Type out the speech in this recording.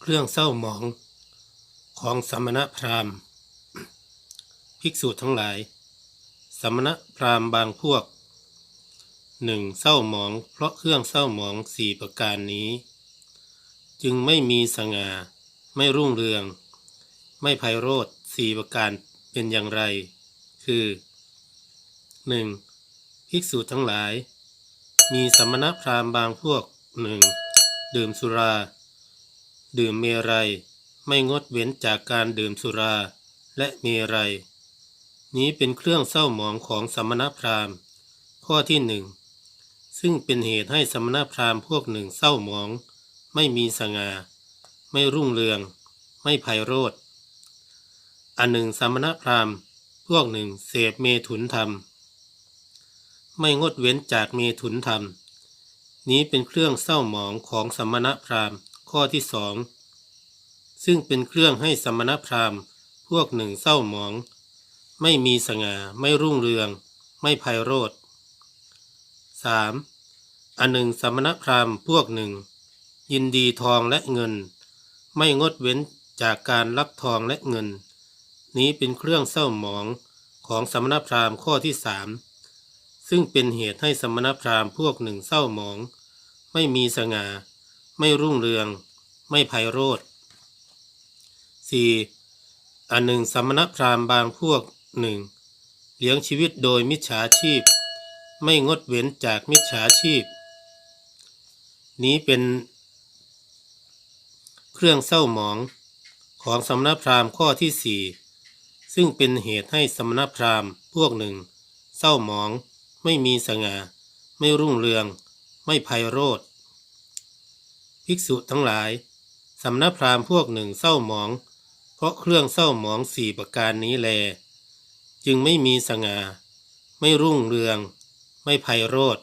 เครื่องเศร้าหมองของสมณพราหมณ์ ภิกษุทั้งหลาย สมณพราหมณ์บางพวกหนึ่งเศร้าหมอง เพราะเครื่องเศร้าหมองสี่ประการนี้ จึงไม่มีสง่า ไม่รุ่งเรือง ไม่ไพโรธสี่ประการเป็นอย่างไร คือหนึ่งภิกษุทั้งหลาย มีสมณพราหมณ์บางพวกหนึ่งดื่มสุรา ดื่มเมรัย ไม่งดเว้นจากการดื่มสุราและเมรัย นี้เป็นเครื่องเศร้าหมองของสมณพราหมณ์ ข้อที่หนึ่งซึ่งเป็นเหตุให้สมณพราหมณ์พวกหนึ่งเศร้าหมอง ไม่มีสง่าไม่รุ่งเรือง ไม่ไพโรธอันหนึ่งสมณพราหมณ์พวกหนึ่งเสพเมถุนธรรม ไม่งดเว้นจากเมถุนธรรม นี้เป็นเครื่องเศร้าหมองของสมณพราหมณ์ ข้อที่สองซึ่งเป็นเครื่องให้สมณพราหมณ์ พวกหนึ่งเศร้าหมอง ไม่มีสง่าไม่รุ่งเรือง ไม่ไพโรธสามอันหนึ่งสมณพราหมณ์พวกหนึ่ง ยินดีทองและเงิน ไม่งดเว้นจากการรับทองและเงิน นี้เป็นเครื่องเศร้าหมองของสมณพราหมณ์ข้อที่สามซึ่งเป็นเหตุให้สมณพราหมณ์พวกหนึ่งเศร้าหมอง ไม่มีสง่า ไม่รุ่งเรือง ไม่ไพโรธ 4. อันหนึ่งสมณพราหมณ์บางพวกหนึ่งเลี้ยงชีวิตโดยมิจฉาชีพ ไม่งดเว้นจากมิจฉาชีพ นี้เป็น เครื่องเศร้าหมองของสมณพราหมณ์ข้อที่สี่ซึ่งเป็นเหตุให้สมณพราหมณ์พวกหนึ่ง เศร้าหมอง ไม่มีสง่า ไม่รุ่งเรือง ไม่ไพโรธ ภิกษุทั้งหลาย สำนักพราหมณ์พวกหนึ่งเศร้าหมอง เพราะเครื่องเศร้าหมองสี่ประการนี้แล จึงไม่มีสง่าไม่รุ่งเรือง ไม่ไพโรธ